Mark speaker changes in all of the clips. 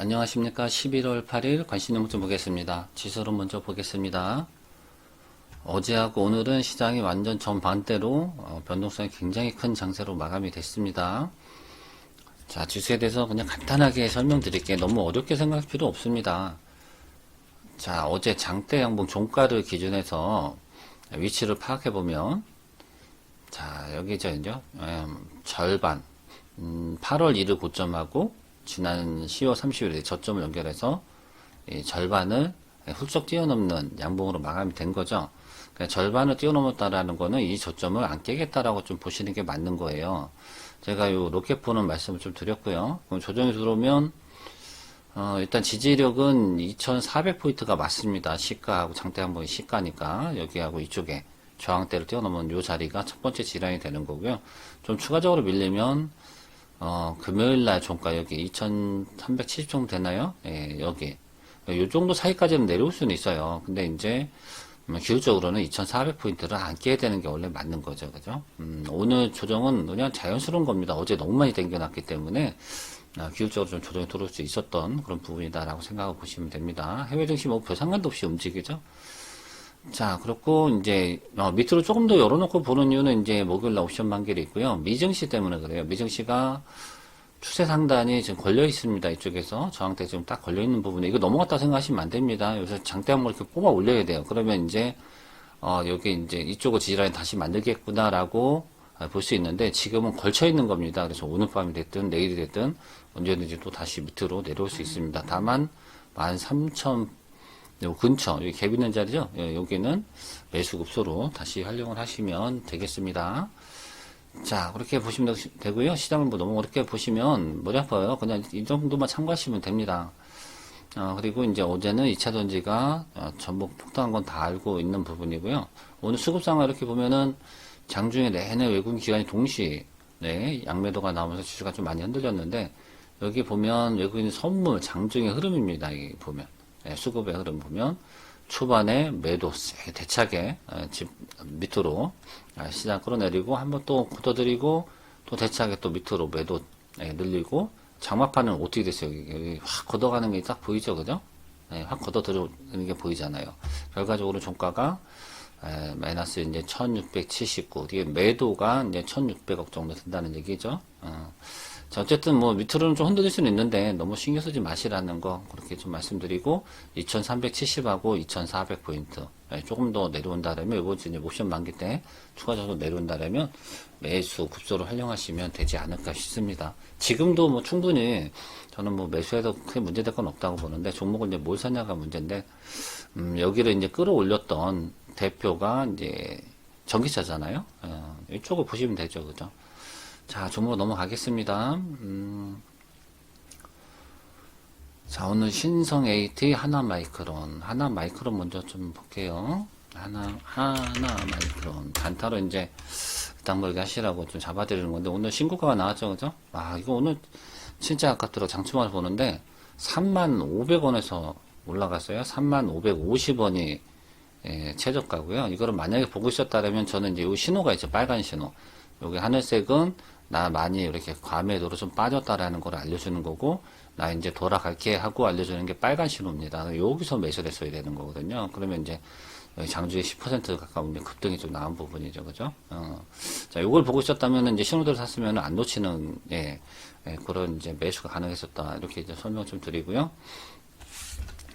Speaker 1: 안녕하십니까. 11월 8일 관심 종목 좀 보겠습니다. 지수로 먼저 보겠습니다. 어제하고 오늘은 시장이 완전 정반대로 어, 변동성이 굉장히 큰 장세로 마감이 됐습니다. 자, 지수에 대해서 그냥 간단하게 설명드릴게요. 너무 어렵게 생각할 필요 없습니다. 자, 어제 장대 양봉 종가를 기준해서 위치를 파악해 보면 자, 여기 저 이제 음, 절반 음, 8월 1일 고점하고 지난 10월 30일에 저점을 연결해서 이 절반을 훌쩍 뛰어넘는 양봉으로 마감이 된 거죠. 그러니까 절반을 뛰어넘었다라는 거는 이 저점을 안 깨겠다라고 좀 보시는 게 맞는 거예요. 제가 요 로켓포는 말씀을 좀 드렸고요. 그럼 조정이 들어오면 어, 일단 지지력은 2,400포인트가 맞습니다. 시가하고 장대 한번이 시가니까 여기하고 이쪽에 저항대를 뛰어넘은 요 자리가 첫 번째 지랑이 되는 거고요. 좀 추가적으로 밀리면 어, 금요일 날 종가 여기 2,370 정도 되나요? 예, 여기. 요 정도 사이까지는 내려올 수는 있어요. 근데 이제, 음, 기술적으로는 2,400포인트를 안 깨야 되는 게 원래 맞는 거죠. 그죠? 음, 오늘 조정은 그냥 자연스러운 겁니다. 어제 너무 많이 당겨놨기 때문에, 아, 기술적으로 좀 조정이 들어올 수 있었던 그런 부분이다라고 생각하고 보시면 됩니다. 해외 증시 뭐별 상관도 없이 움직이죠? 자, 그렇고, 이제, 어, 밑으로 조금 더 열어놓고 보는 이유는 이제 목요일날 옵션 만기이 있고요. 미증시 때문에 그래요. 미증시가 추세 상단이 지금 걸려 있습니다. 이쪽에서. 저항대 지금 딱 걸려 있는 부분에. 이거 넘어갔다 생각하시면 안 됩니다. 여기서 장대 한번 이렇게 뽑아 올려야 돼요. 그러면 이제, 어, 여기 이제 이쪽을 지지라인 다시 만들겠구나라고 볼 수 있는데 지금은 걸쳐 있는 겁니다. 그래서 오늘 밤이 됐든 내일이 됐든 언제든지 또 다시 밑으로 내려올 수 있습니다. 다만, 13,000 요 근처, 여기 갭 있는 자리죠? 예, 여기는 매수 급소로 다시 활용을 하시면 되겠습니다. 자, 그렇게 보시면 되고요. 시장을 뭐 너무 어렵게 보시면 머리 아파요. 그냥 이 정도만 참고하시면 됩니다. 어, 그리고 이제 어제는 2차 전지가 어, 전복 폭등한 건 다 알고 있는 부분이고요. 오늘 수급 상황 이렇게 보면은 장중에 내내 외국인 기관이 동시에 네, 양매도가 나오면서 지수가 좀 많이 흔들렸는데 여기 보면 외국인 선물 장중의 흐름입니다. 여기 보면. 예, 수급의 흐름 보면 초반에 매도 세 대차게 예, 집 밑으로 아, 시장 끌어내리고 한번 또 걷어들이고 또 대차게 또 밑으로 매도 예, 늘리고 장마판은 어떻게 됐어요? 여기, 확 걷어가는 게 딱 보이죠, 그죠? 확 걷어들이는 게 보이잖아요. 결과적으로 종가가 에, 마이너스 이제 1679. 이게 매도가 이제 1600억 정도 된다는 얘기죠. 어. 자, 어쨌든 뭐 밑으로는 좀 흔들릴 수는 있는데 너무 신경 쓰지 마시라는 거 그렇게 좀 말씀드리고 2370하고 2400 포인트 네, 조금 더 내려온다라면 이번 주 이제 옵션 만기 때 추가적으로 내려온다라면 매수 급소로 활용하시면 되지 않을까 싶습니다. 지금도 뭐 충분히 저는 뭐 매수해도 크게 문제될 건 없다고 보는데 종목을 이제 뭘 사냐가 문제인데 음, 여기를 이제 끌어올렸던 대표가 이제 전기차잖아요. 어, 이쪽을 보시면 되죠, 그죠? 자, 종목 넘어가겠습니다. 음, 자, 오늘 신성 AT 하나 마이크론. 하나 마이크론 먼저 좀 볼게요. 하나, 하나 마이크론. 단타로 이제, 일단 뭐 이렇게 하시라고 좀 잡아드리는 건데, 오늘 신고가가 나왔죠, 그죠? 아, 이거 오늘 진짜 아깝더라고. 장충을 보는데, 35,500원에서 올라갔어요. 35,550원이 예, 최저가고요. 이거를 만약에 보고 있었다면 저는 이제 이 신호가 있죠. 빨간 신호. 여기 하늘색은 나 많이 이렇게 과매도로 좀 빠졌다라는 걸 알려주는 거고 나 이제 돌아갈게 하고 알려주는 게 빨간 신호입니다. 여기서 매수를 했어야 되는 거거든요. 그러면 이제 장주에 10% 가까운 급등이 좀 나온 부분이죠. 그죠? 어. 자, 요걸 보고 있었다면 이제 신호들을 샀으면 안 놓치는, 예, 예, 그런 이제 매수가 가능했었다. 이렇게 이제 설명 좀 드리고요.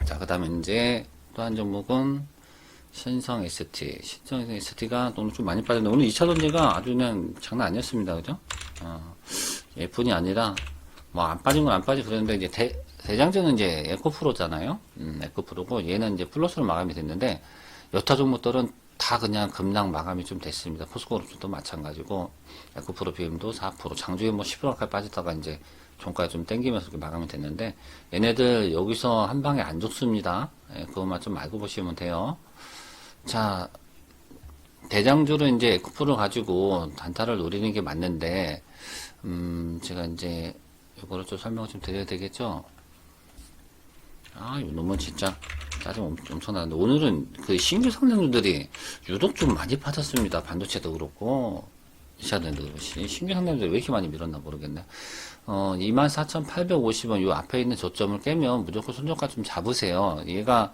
Speaker 1: 자, 그 다음에 이제 또 한 종목은 신성 ST. 신성 ST가 오늘 좀 많이 빠졌는데 오늘 2차 전지가 아주 그냥 장난 아니었습니다. 그죠? 어, 예쁜이 아니라 뭐 안 빠진 건 안 빠지 그랬는데 이제 대, 대장전은 이제 에코프로잖아요. 음, 에코프로고 얘는 이제 플러스로 마감이 됐는데 여타 종목들은 다 그냥 급락 마감이 좀 됐습니다. 포스코그룹도 마찬가지고 에코프로 비움도 4% 장중에 뭐 10% 가까이 빠졌다가 이제 종가 좀 땡기면서 마감이 됐는데 얘네들 여기서 한 방에 안 죽습니다. 예, 그것만 좀 알고 보시면 돼요. 자 대장주를 이제 에코프를 가지고 단타를 노리는 게 맞는데 음 제가 이제 이거를 좀 설명을 좀 드려야 되겠죠. 아, 이 놈은 진짜 짜증 엄- 엄청나는데 오늘은 그 신규 상장주들이 유독 좀 많이 빠졌습니다. 반도체도 그렇고 2차전지 신규 상담들 왜 이렇게 많이 밀었나 모르겠네. 어, 24,850원 요 앞에 있는 저점을 깨면 무조건 손절가 좀 잡으세요. 얘가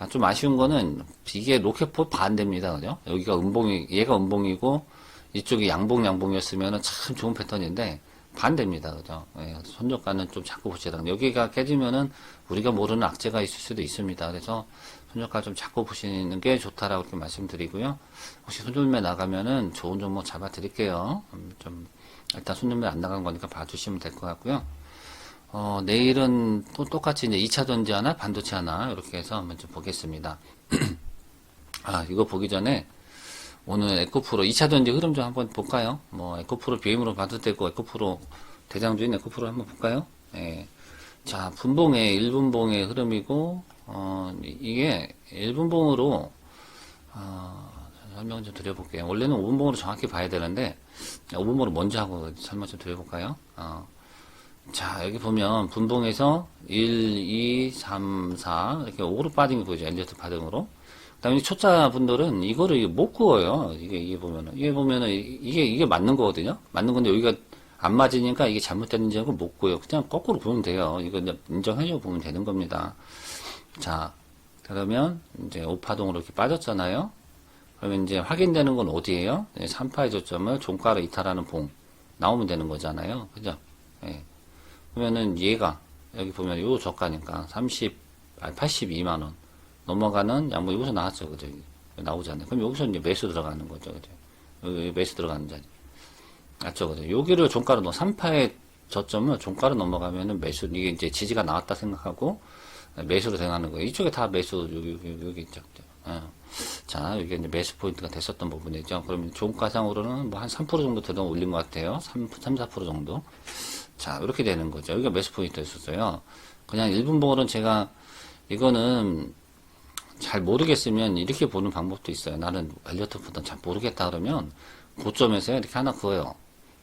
Speaker 1: 아, 좀 아쉬운 거는 이게 로켓포 반대입니다. 그죠? 여기가 음봉이 얘가 음봉이고 이쪽이 양봉 양봉이었으면 참 좋은 패턴인데 반대입니다. 그죠? 예, 손절가는 좀 자꾸 보시라. 여기가 깨지면은 우리가 모르는 악재가 있을 수도 있습니다. 그래서 손절가 좀 자꾸 보시는 게 좋다라고 이렇게 말씀드리고요. 혹시 손절매 나가면은 좋은 종목 잡아 드릴게요. 음, 좀 일단 손절매 안 나간 거니까 봐주시면 될 것 같고요. 어, 내일은 또 똑같이 이제 2차 전지 하나, 반도체 하나, 이렇게 해서 한번 좀 보겠습니다. 아, 이거 보기 전에 오늘 에코프로 2차 전지 흐름 좀 한번 볼까요? 뭐, 에코프로 BM으로 봐도 되고, 에코프로 대장주인 에코프로 한번 볼까요? 예. 자, 분봉의, 1분봉의 흐름이고, 어, 이- 이게 1분봉으로, 어, 설명 좀 드려볼게요. 원래는 5분봉으로 정확히 봐야 되는데, 5분봉으로 먼저 하고 설명 좀 드려볼까요? 어. 자, 여기 보면 분봉에서 1, 2, 3, 4 이렇게 5로 빠진 게 보이죠. 엘리어트 파등으로. 그다음에 초짜 분들은 이거를 못 구워요. 이게 이게 보면은 이게 보면은 이- 이게 이게 맞는 거거든요. 맞는 건데 여기가 안 맞으니까 이게 잘못됐는지 하고 못 구워요. 그냥 거꾸로 보면 돼요. 이거 인정해주고 보면 되는 겁니다. 자, 그러면 이제 5파동으로 이렇게 빠졌잖아요. 그러면 이제 확인되는 건 어디예요? 3파의 저점을 종가로 이탈하는 봉 나오면 되는 거잖아요. 그죠? 예. 그러면은 얘가 여기 보면 요 저가니까 30, 아니 82만 원 넘어가는 양봉 여기서 나왔죠, 그죠? 나오잖아요. 그럼 여기서 이제 매수 들어가는 거죠, 그죠? 여기 매수 들어가는 자리. 맞죠, 그죠? 여기를 종가로 넣어 3파의 저점을 종가로 넘어가면은 매수 이게 이제 지지가 나왔다 생각하고 매수로 생각하는 거예요. 이쪽에 다 매수 여기 여기, 있죠. 그죠? 어. 자, 이게 이제 매수 포인트가 됐었던 부분이죠. 그러면 종가상으로는 뭐 한 3% 정도 들어 올린 것 같아요. 3, 3, 4% 정도. 자, 이렇게 되는 거죠. 여기가 매수 포인트였었어요. 그냥 1분 봉으로는 제가 이거는 잘 모르겠으면 이렇게 보는 방법도 있어요. 나는 엘리어트보다 잘 모르겠다 그러면 고점에서 이렇게 하나 그어요.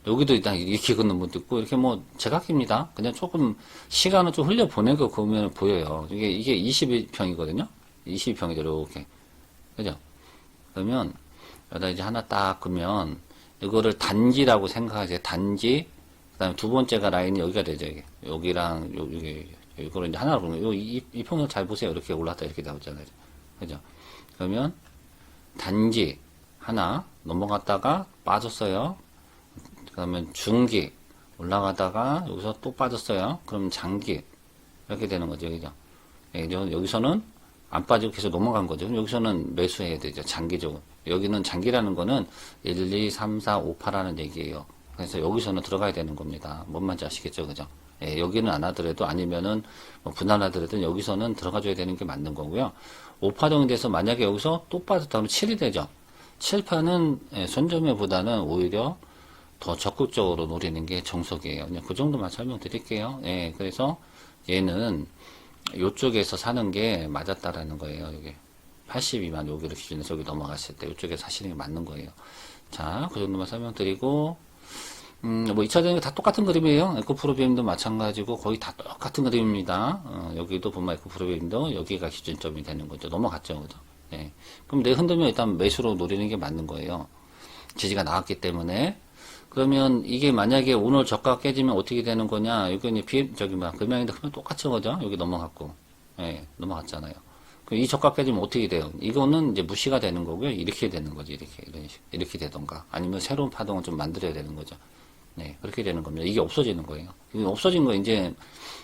Speaker 1: 여기도 일단 이렇게 긋는 분도 있고 이렇게 뭐 제각입니다. 그냥 조금 시간을 좀 흘려 보내고 그으면 보여요. 이게 이게 22평이거든요. 22평이죠. 이렇게 그죠? 그러면 여기다 이제 하나 딱 그면 이거를 단지라고 생각하세요. 단지 그다음에 두 번째가 라인이 여기가 되죠. 이게. 여기랑 요, 여기 이거를 이제 하나로 보면 요, 이, 이 평을 잘 보세요. 이렇게 올랐다 이렇게 나오잖아요. 그죠? 그러면 단지 하나 넘어갔다가 빠졌어요. 그러면 중기 올라가다가 여기서 또 빠졌어요. 그럼 장기 이렇게 되는 거죠. 그죠? 예? 여기서는 안 빠지고 계속 넘어간 거죠. 여기서는 매수해야 되죠. 장기적으로. 여기는 장기라는 거는 1, 2, 3, 4, 5, 8하는 얘기예요. 그래서 여기서는 들어가야 되는 겁니다. 뭔 말인지 아시겠죠? 그죠? 예, 여기는 안 하더라도 아니면은 뭐 분할하더라도 여기서는 들어가줘야 되는 게 맞는 거고요. 5파동이 돼서 만약에 여기서 또 빠졌다 면 7이 되죠. 7파는 예, 손점매보다는 오히려 더 적극적으로 노리는 게 정석이에요. 그냥 그 정도만 설명드릴게요. 예, 그래서 얘는 요쪽에서 사는 게 맞았다라는 거예요. 여기 82만 여기를 기준해서 여기 넘어갔을 때 요쪽에 사시는 게 맞는 거예요. 자, 그 정도만 설명드리고 음, 뭐 2차 전지 다 똑같은 그림이에요. 에코 프로비엠도 마찬가지고 거의 다 똑같은 그림입니다. 어, 여기도 보면 에코 프로비엠도 여기가 기준점이 되는 거죠. 넘어갔죠, 그죠? 예. 그럼 내 흔들면 일단 매수로 노리는 게 맞는 거예요. 지지가 나왔기 때문에. 그러면 이게 만약에 오늘 저가 깨지면 어떻게 되는 거냐? 여기 이제 비, 저기 뭐 금양인데 그러면 똑같은 거죠. 여기 넘어갔고. 예, 넘어갔잖아요. 그럼 이 저가 깨지면 어떻게 돼요? 이거는 이제 무시가 되는 거고요. 이렇게 되는 거지. 이렇게, 이런 식. 이렇게 되던가. 아니면 새로운 파동을 좀 만들어야 되는 거죠. 네, 그렇게 되는 겁니다. 이게 없어지는 거예요. 이게 없어진 거 이제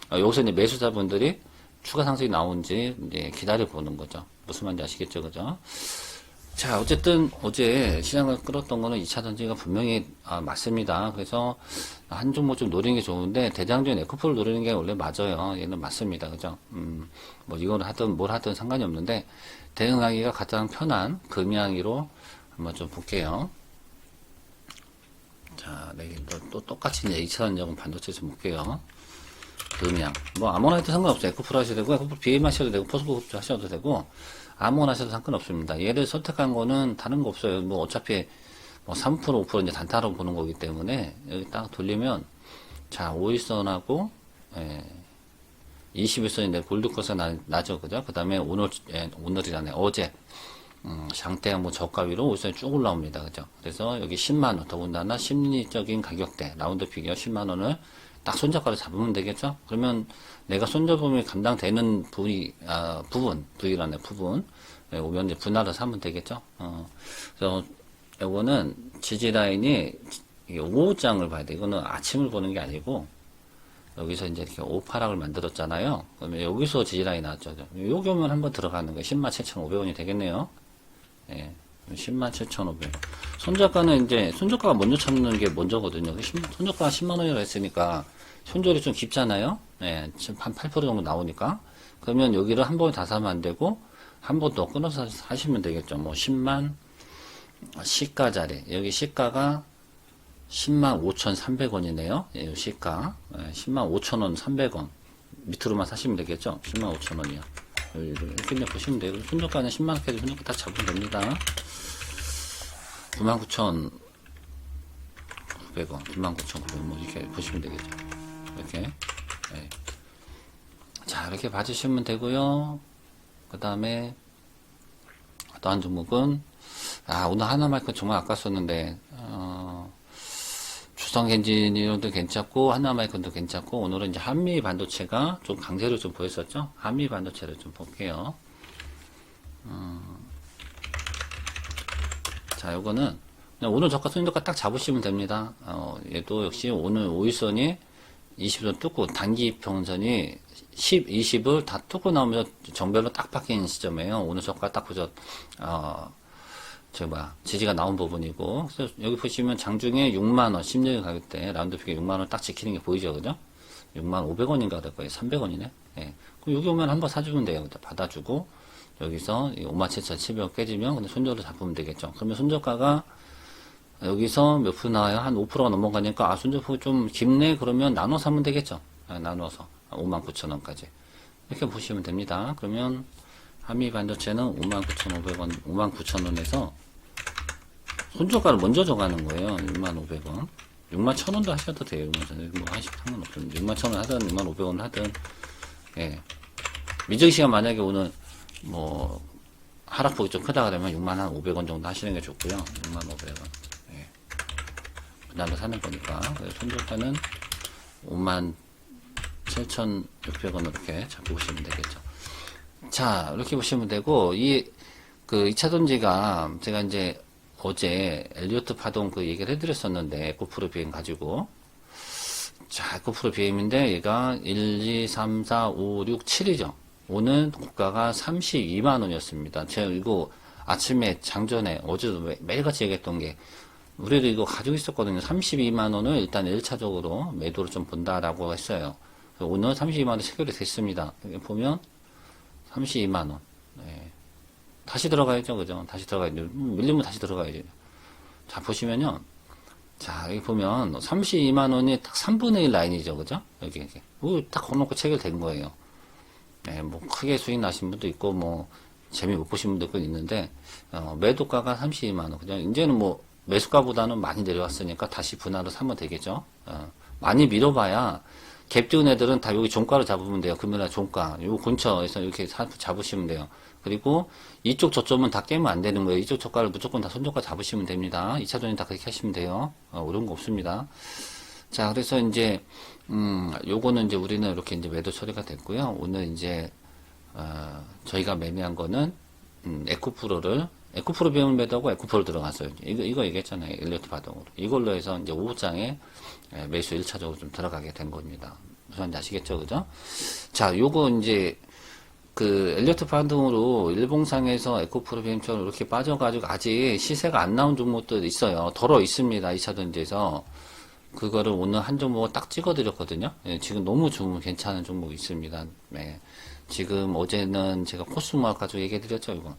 Speaker 1: 어, 여기서 이제 매수자분들이 추가 상승이 나온지 이제 기다려 보는 거죠. 무슨 말인지 아시겠죠, 그죠? 자, 어쨌든 어제 시장을 끌었던 거는 2차 전지가 분명히 아, 맞습니다. 그래서 한 종목 좀 노리는 게 좋은데 대장주인 에코프를 노리는 게 원래 맞아요. 얘는 맞습니다. 그죠? 음, 뭐 이걸 하든 뭘 하든 상관이 없는데 대응하기가 가장 편한 금양이로 한번 좀 볼게요. 자, 내일 또, 또 똑같이 이제 2차 전지하고 반도체 좀 볼게요. 금양. 뭐 아무나 해도 상관없어요. 에코프로 하셔도 되고, 에코프로 BM 하셔도 되고, 포스코 하셔도 되고, 아무나 하셔도 상관없습니다. 얘를 선택한 거는 다른 거 없어요. 뭐 어차피 뭐 3% 5% 이제 단타로 보는 거기 때문에 여기 딱 돌리면 자 5일선하고 예, 21선인데 골드코스가 나, 나죠 그죠 그 다음에 오늘 예, 오늘이라네 어제 음, 장대 뭐 저가 위로 우선 쭉 올라옵니다. 그죠? 그래서 여기 10만원, 더군다나 심리적인 가격대, 라운드 피겨 10만원을 딱 손잡아로 잡으면 되겠죠? 그러면 내가 손잡음이 감당되는 부위, 아, 부분, 부위라네, 부분. 예, 오면 이제 분할을 사면 되겠죠? 어, 그래서 요거는 지지 라인이 이게 5장을 봐야 돼. 이거는 아침을 보는 게 아니고, 여기서 이제 이렇게 오파락을 만들었잖아요. 그러면 여기서 지지라인이 나왔죠. 여기 오면 한번 들어가는 거예요. 10만 7,500원이 되겠네요. 예. 10만 7,500원. 손저가는 이제, 손저가가 먼저 찾는 게 먼저거든요. 그 십- 손저가가 10만원이라고 했으니까, 손절이 좀 깊잖아요? 예, 지금 한 8% 정도 나오니까. 그러면 여기를 한 번에 다 사면 안 되고, 한 번 더 끊어서 사시면 되겠죠. 뭐, 10만, 시가짜리. 여기 시가가 10만 5,300원이네요. 예, 요 시가. 예, 10만 5천원 300원. 밑으로만 사시면 되겠죠? 10만 5천원이요. 이렇게 보시면 돼요. 손저가는 10만원까지 손저가 다 잡으면 됩니다. 99,900원. 99,900원. 뭐 이렇게 보시면 되겠죠. 이렇게. 예. 자, 이렇게 봐주시면 되고요. 그 다음에 또 한 종목은 아 오늘 하나만큼 정말 아깝었는데 어, 주성 엔지니어도 괜찮고 하나마이콘도 괜찮고 오늘은 이제 한미 반도체가 좀 강세를 좀 보였었죠. 한미 반도체를 좀 볼게요. 어, 자, 요거는 오늘 저가 손저가 딱 잡으시면 됩니다. 어, 얘도 역시 오늘 5일선이 20선 뚫고 단기 평선이 10, 20을 다 뚫고 나오면서 정별로 딱 바뀐 시점이에요. 오늘 저가 딱 보죠. 어, 저 뭐야 지지가 나온 부분이고 그래서 여기 보시면 장중에 6만원 10년의 가격대 라운드 피게 6만원 딱 지키는 게 보이죠 그죠 6만 500원인가 될 거예요 300원이네 예. 그럼 여기 오면 한번 사주면 돼요 받아주고 여기서 5만 7,700원 깨지면 근데 손절을 잡으면 되겠죠 그러면 손절가가 여기서 몇 프로 나와요 한 5%가 넘어가니까 아 손절폭이 좀 깊네 그러면 나눠 사면 되겠죠 아, 나눠서 5만 9천원까지 이렇게 보시면 됩니다 그러면 한미 반도체는 59,500원, 59,000원에서 손저가를 먼저 정하는 거예요. 6,500원. 61,000원도 하셔도 돼요. 뭐 하시 상관없어요. 61,000원 하든 6,500원 하든 예. 미정 시간 만약에 오늘 뭐 하락폭이 좀 크다 그러면 6만500원 정도 하시는 게 좋고요. 6만 500원. 예. 그날로 사는 거니까. 손저가는 5만 7,600원 이렇게 잡고 보시면 되겠죠. 자, 이렇게 보시면 되고, 이, 그, 2차 전지가, 제가 이제 어제 엘리어트 파동 그 얘기를 해드렸었는데, 에코프로 비행 가지고. 자, 에코프로 비행인데, 얘가 1, 2, 3, 4, 5, 6, 7이죠. 오늘 고가가 32만원이었습니다. 제가 이거 아침에 장전에, 어제도 매, 매일같이 얘기했던 게, 우리도 이거 가지고 있었거든요. 32만원을 일단 1차적으로 매도를 좀 본다라고 했어요. 오늘 32만원 체결이 됐습니다. 여기 보면, 32만원. 네. 다시 들어가야죠. 그죠? 다시 들어가야죠. 음, 밀리면 다시 들어가야죠. 자, 보시면요. 자, 여기 보면 32만원이 딱 3분의 1 라인이죠. 그죠? 여기. 여기 딱 걸어놓고 체결된 거예요. 네, 뭐, 크게 수익 나신 분도 있고, 뭐, 재미 못 보신 분도 있는데, 어, 매도가가 32만 원. 그죠? 이제는 뭐, 매수가보다는 많이 내려왔으니까 다시 분할을 사면 되겠죠? 어, 많이 밀어봐야, 갭 띄운 애들은 다 여기 종가를 잡으면 돼요. 금요일날 종가. 요 근처에서 이렇게 사- 잡으시면 돼요. 그리고 이쪽 저점은 다 깨면 안 되는 거예요. 이쪽 저가를 무조건 다 손저가 잡으시면 됩니다. 2차전이 다 그렇게 하시면 돼요. 어, 어려운 거 없습니다. 자, 그래서 이제, 음, 요거는 이제 우리는 이렇게 이제 매도 처리가 됐고요. 오늘 이제, 어, 저희가 매매한 거는, 음, 에코프로를, 에코프로 비용을 매도하고 에코프로 들어갔어요. 이거, 이거 얘기했잖아요. 일리어트 바동으로. 이걸로 해서 이제 5장에 매수 1차적으로 좀 들어가게 된 겁니다. 무슨 아시겠죠? 그죠? 자, 요거 이제, 그, 엘리어트 반등으로 일봉상에서 에코프로 BM처럼 이렇게 빠져가지고 아직 시세가 안 나온 종목도 있어요. 덜어 있습니다. 2차 던지에서. 그거를 오늘 한 종목을 딱 찍어드렸거든요. 예, 지금 너무 좋은 괜찮은 종목이 있습니다. 네. 지금 어제는 제가 코스모아 가지고 얘기해드렸죠, 이거.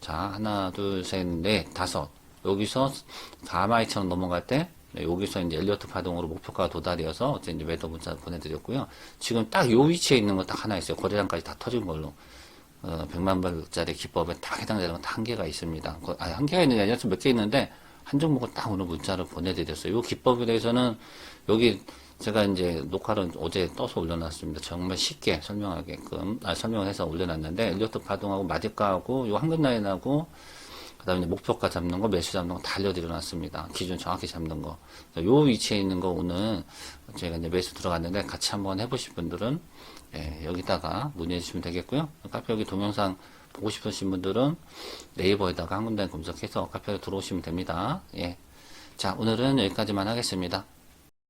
Speaker 1: 자, 하나, 둘, 셋, 넷, 다섯. 여기서 4만 2천원 넘어갈 때, 네, 여기서 이제 엘리어트 파동으로 목표가 도달이어서 어제 이제 매도 문자 보내드렸고요. 지금 딱 요 위치에 있는 거 딱 하나 있어요. 거래량까지 다 터진 걸로. 어, 100만 발짜리 기법에 다 해당되는 건딱한 개가 있습니다. 거- 아니, 한 개가 있는 게 아니라 몇 개 있는데, 한 종목을 딱 오늘 문자로 보내드렸어요. 요 기법에 대해서는 여기 제가 이제 녹화를 어제 떠서 올려놨습니다. 정말 쉽게 설명하게끔, 아, 설명해서 올려놨는데, 엘리어트 파동하고 마디가하고 요 한근 라인하고 그 다음에 목표가 잡는 거, 매수 잡는 거 다 알려드려 놨습니다. 기준 정확히 잡는 거. 요 위치에 있는 거 오늘 저희가 이제 매수 들어갔는데 같이 한번 해보실 분들은 예, 여기다가 문의해 주시면 되겠고요. 카페 여기 동영상 보고 싶으신 분들은 네이버에다가 한 군데 검색해서 카페로 들어오시면 됩니다. 예. 자, 오늘은 여기까지만 하겠습니다.